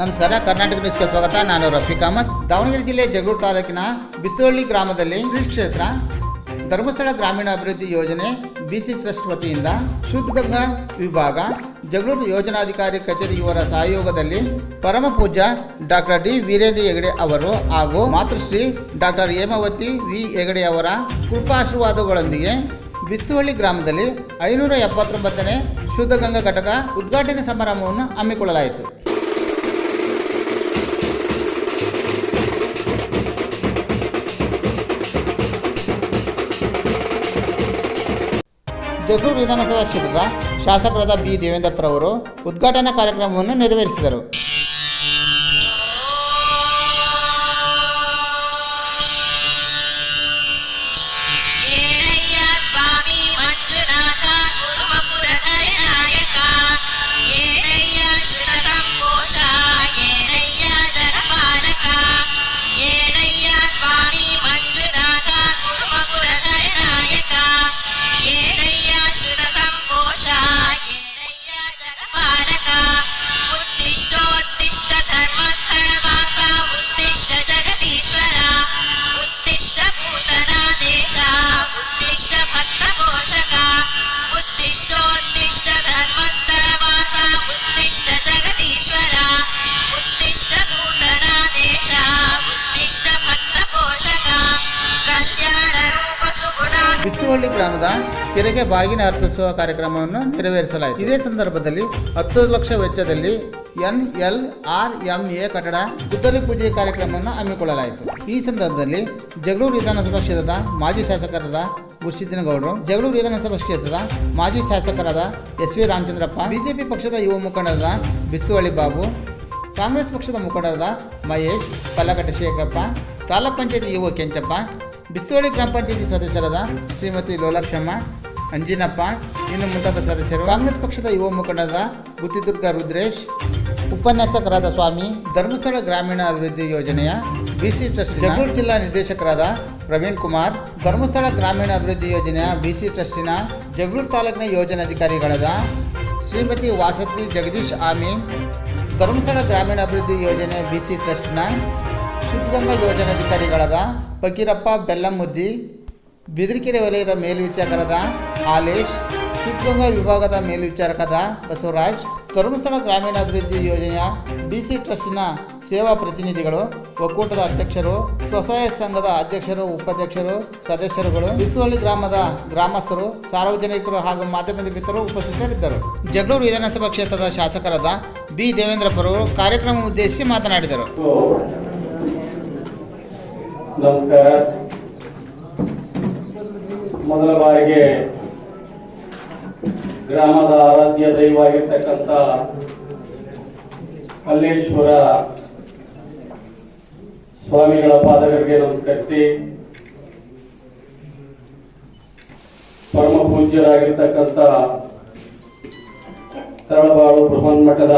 ನಮಸ್ಕಾರ, ಕರ್ನಾಟಕ ನ್ಯೂಸ್ಗೆ ಸ್ವಾಗತ. ನಾನು ರಫೀಕ್ ಅಹಮದ್. ದಾವಣಗೆರೆ ಜಿಲ್ಲೆ ಜಗಳೂರು ತಾಲೂಕಿನ ಬಿಸ್ತುಹಳ್ಳಿ ಗ್ರಾಮದಲ್ಲಿ ಶ್ರೀ ಕ್ಷೇತ್ರ ಧರ್ಮಸ್ಥಳ ಗ್ರಾಮೀಣ ಅಭಿವೃದ್ಧಿ ಯೋಜನೆ ಬಿಸಿ ಟ್ರಸ್ಟ್ ವತಿಯಿಂದ ಶುದ್ಧ ಗಂಗಾ ವಿಭಾಗ ಜಗಳೂರು ಯೋಜನಾಧಿಕಾರಿ ಕಚೇರಿ ಇವರ ಸಹಯೋಗದಲ್ಲಿ ಪರಮ ಪೂಜ್ಯ ಡಾಕ್ಟರ್ ಡಿ ವೀರೇಂದ್ರ ಹೆಗಡೆ ಅವರು ಹಾಗೂ ಮಾತೃಶ್ರೀ ಡಾಕ್ಟರ್ ಹೇಮಾವತಿ ವಿ ಹೆಗಡೆ ಅವರ ಕೃಪಾಶೀರ್ವಾದಗಳೊಂದಿಗೆ ಬಿಸ್ತುವಳ್ಳಿ ಗ್ರಾಮದಲ್ಲಿ ಐನೂರ ಎಪ್ಪತ್ತೊಂಬತ್ತನೇ ಶುದ್ಧ ಗಂಗಾ ಘಟಕ ಉದ್ಘಾಟನೆ ಸಮಾರಂಭವನ್ನು ಹಮ್ಮಿಕೊಳ್ಳಲಾಯಿತು. ಜಗಳೂರು ವಿಧಾನಸಭಾ ಕ್ಷೇತ್ರದ ಶಾಸಕರಾದ ಬಿ. ದೇವೇಂದ್ರಪ್ಪರವರು ಉದ್ಘಾಟನಾ ಕಾರ್ಯಕ್ರಮವನ್ನು ನೆರವೇರಿಸಿದರು. ಬಿಸ್ತುವಳ್ಳಿ ಗ್ರಾಮದ ಕೆರೆಗೆ ಬಾಗಿನ ಅರ್ಪಿಸುವ ಕಾರ್ಯಕ್ರಮವನ್ನು ನೆರವೇರಿಸಲಾಯಿತು. ಇದೇ ಸಂದರ್ಭದಲ್ಲಿ ಹತ್ತು ಲಕ್ಷ ವೆಚ್ಚದಲ್ಲಿ N L R M A ಕಟ್ಟಡ ಗುದ್ದಲಿ ಪೂಜೆ ಕಾರ್ಯಕ್ರಮವನ್ನು ಹಮ್ಮಿಕೊಳ್ಳಲಾಯಿತು. ಈ ಸಂದರ್ಭದಲ್ಲಿ ಜಗಳೂರು ವಿಧಾನಸಭಾ ಕ್ಷೇತ್ರದ ಮಾಜಿ ಶಾಸಕರಾದ ಗುರುಸಿದ್ದಿನ ಗೌಡರು ಜಗಳೂರು ವಿಧಾನಸಭಾ ಕ್ಷೇತ್ರದ ಮಾಜಿ ಶಾಸಕರಾದ ಎಸ್ ವಿ ರಾಮಚಂದ್ರಪ್ಪ, ಬಿಜೆಪಿ ಪಕ್ಷದ ಯುವ ಮುಖಂಡರಾದ ಬಿಸ್ತುವಳ್ಳಿ ಬಾಬು, ಕಾಂಗ್ರೆಸ್ ಪಕ್ಷದ ಮುಖಂಡರಾದ ಮಹೇಶ್, ಪಲ್ಲಕಟ್ಟ ಶೇಖರಪ್ಪ, ತಾಲೂಕ್ ಪಂಚಾಯತ್ ಯುವ ಕೆಂಚಪ್ಪ ಬಿಸ್ತುವಳ್ಳಿ ಗ್ರಾಮ ಪಂಚಾಯತಿ ಸದಸ್ಯರಾದ ಶ್ರೀಮತಿ ಲೋಲಾಕ್ಷಮ್ಮ ಅಂಜಿನಪ್ಪ, ಇನ್ನು ಮುಂತಾದ ಸದಸ್ಯರು. ಕಾಂಗ್ರೆಸ್ ಪಕ್ಷದ ಯುವ ಮುಖಂಡರಾದ ಗುತ್ತಿದುರ್ಗ ರುದ್ರೇಶ್, ಉಪನ್ಯಾಸಕರಾದ ಸ್ವಾಮಿ, ಧರ್ಮಸ್ಥಳ ಗ್ರಾಮೀಣ ಅಭಿವೃದ್ಧಿ ಯೋಜನೆಯ ಬಿಸಿ ಟ್ರಸ್ಟ್ ಜಗಳೂರು ಜಿಲ್ಲಾ ನಿರ್ದೇಶಕರಾದ ಪ್ರವೀಣ್ ಕುಮಾರ್, ಧರ್ಮಸ್ಥಳ ಗ್ರಾಮೀಣ ಅಭಿವೃದ್ಧಿ ಯೋಜನೆಯ ಬಿಸಿ ಟ್ರಸ್ಟಿನ ಜಗಳೂರು ತಾಲೂಕಿನ ಯೋಜನಾಧಿಕಾರಿಗಳಾದ ಶ್ರೀಮತಿ ವಾಸತಿ ಜಗದೀಶ್ ಆಮಿ, ಧರ್ಮಸ್ಥಳ ಗ್ರಾಮೀಣ ಅಭಿವೃದ್ಧಿ ಯೋಜನೆ ಬಿಸಿ ಟ್ರಸ್ಟ್ನ ಶುದ್ಧಗಂಗಾ ಯೋಜನಾಧಿಕಾರಿಗಳಾದ ಫಕೀರಪ್ಪ ಬೆಲ್ಲಮುದ್ದಿ, ಬಿದಿರಿಕೆರೆ ವಲಯದ ಮೇಲ್ವಿಚಾರಕರಾದ ಆಲೇಶ್ ಸಿದ್ಧಗಂಗಾ ವಿಭಾಗದ ಮೇಲ್ವಿಚಾರಕದ ಬಸವರಾಜ್ ಧರ್ಮಸ್ಥಳ ಗ್ರಾಮೀಣಾಭಿವೃದ್ಧಿ ಯೋಜನೆಯ ಬಿಸಿ ಟ್ರಸ್ಟ್ನ ಸೇವಾ ಪ್ರತಿನಿಧಿಗಳು, ಒಕ್ಕೂಟದ ಅಧ್ಯಕ್ಷರು, ಸ್ವಸಹಾಯ ಸಂಘದ ಅಧ್ಯಕ್ಷರು, ಉಪಾಧ್ಯಕ್ಷರು, ಸದಸ್ಯರುಗಳು ಬಿಸುವಳ್ಳಿ ಗ್ರಾಮದ ಗ್ರಾಮಸ್ಥರು, ಸಾರ್ವಜನಿಕರು ಹಾಗೂ ಮಾಧ್ಯಮದ ಮಿತ್ರರು ಉಪಸ್ಥಿತರಿದ್ದರು. ಜಗಳೂರು ವಿಧಾನಸಭಾ ಕ್ಷೇತ್ರದ ಶಾಸಕರಾದ ಬಿ. ದೇವೇಂದ್ರಪ್ಪರವರು ಕಾರ್ಯಕ್ರಮ ಉದ್ದೇಶಿಸಿ ಮಾತನಾಡಿದರು. ನಮಸ್ಕಾರ. ಮೊದಲ ಬಾರಿಗೆ ಗ್ರಾಮದ ಆರಾಧ್ಯ ದೈವವಾಗಿರ್ತಕ್ಕಂಥ ಕಲ್ಲೇಶ್ವರ ಸ್ವಾಮಿಗಳ ಪಾದಗಳಿಗೆ ನಮಸ್ಕರಿಸಿ ಪರಮ ಪೂಜ್ಯರಾಗಿರ್ತಕ್ಕಂಥ ತರಳಬಾಳು ಬೃಹನ್ಮಠದ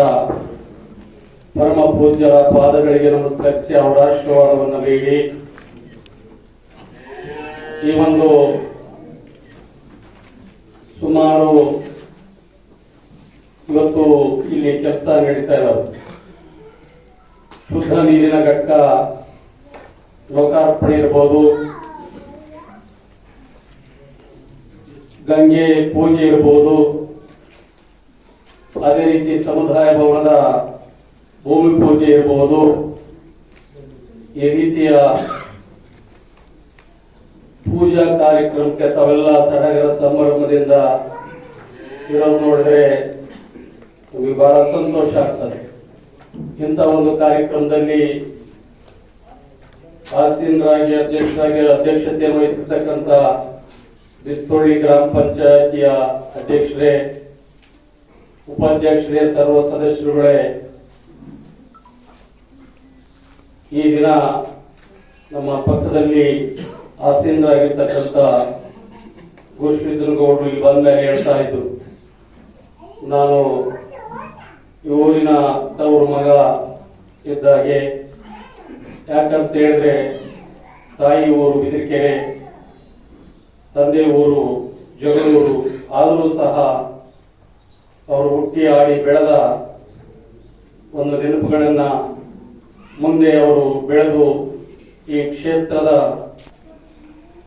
ಪರಮ ಪೂಜ್ಯರ ಪಾದಗಳಿಗೆ ನಮಸ್ಕರಿಸಿ ಅವರ ಆಶೀರ್ವಾದವನ್ನು ಬೇಡಿ ಈ ಒಂದು ಸುಮಾರು ಇವತ್ತು ಇಲ್ಲಿ ಕೆಲಸ ನಡೀತಾ ಇರೋದು. ಶುದ್ಧ ನೀರಿನ ಘಟ್ಟ ಲೋಕಾರ್ಪಣೆ ಇರ್ಬೋದು. ಗಂಗೆ ಪೂಜೆ ಇರ್ಬೋದು. ಅದೇ ರೀತಿ ಸಮುದಾಯ ಭವನದ ಭೂಮಿ ಪೂಜೆ ಇರಬಹುದು ಈ ರೀತಿಯ ಪೂಜಾ ಕಾರ್ಯಕ್ರಮಕ್ಕೆ ತಾವೆಲ್ಲ ಸಡಗರ ಸಂಭ್ರಮದಿಂದ ಇರೋದು ನೋಡಿದ್ರೆ ನಮಗೆ ಬಹಳ ಸಂತೋಷ ಆಗ್ತದೆ. ಇಂಥ ಒಂದು ಕಾರ್ಯಕ್ರಮದಲ್ಲಿ ಆಸೀನರಾಗಿ ಅಧ್ಯಕ್ಷರಾಗಿ, ಅಧ್ಯಕ್ಷತೆಯನ್ನು ವಹಿಸಿರ್ತಕ್ಕಂಥ ಬಿಸ್ತೋಳಿ ಗ್ರಾಮ ಪಂಚಾಯತಿಯ ಅಧ್ಯಕ್ಷರೇ, ಉಪಾಧ್ಯಕ್ಷರೇ, ಸರ್ವ ಸದಸ್ಯರುಗಳೇ, ಈ ದಿನ ನಮ್ಮ ಪಕ್ಕದಲ್ಲಿ ಆಸೀನರಾಗಿರ್ತಕ್ಕಂಥ ಗೋಶ್ರೀಧರಗೌಡರು ಇಲ್ಲಿ ಬಂದ ಮೇಲೆ ಹೇಳ್ತಾ ಇದ್ದು ನಾನು ಊರಿನ ತವರು ಮಗ ಇದ್ದಾಗೆ. ಯಾಕಂತ ಹೇಳಿದ್ರೆ ತಾಯಿ ಊರು ಬಿದಿರಿಕೆರೆ, ತಂದೆ ಊರು ಜಗಳೂರು. ಆದರೂ ಸಹ ಅವರು ಹುಟ್ಟಿ ಆಡಿ ಬೆಳೆದ ಒಂದು ನೆನಪುಗಳನ್ನು ಮುಂದೆ ಅವರು ಬೆಳೆದು ಈ ಕ್ಷೇತ್ರದ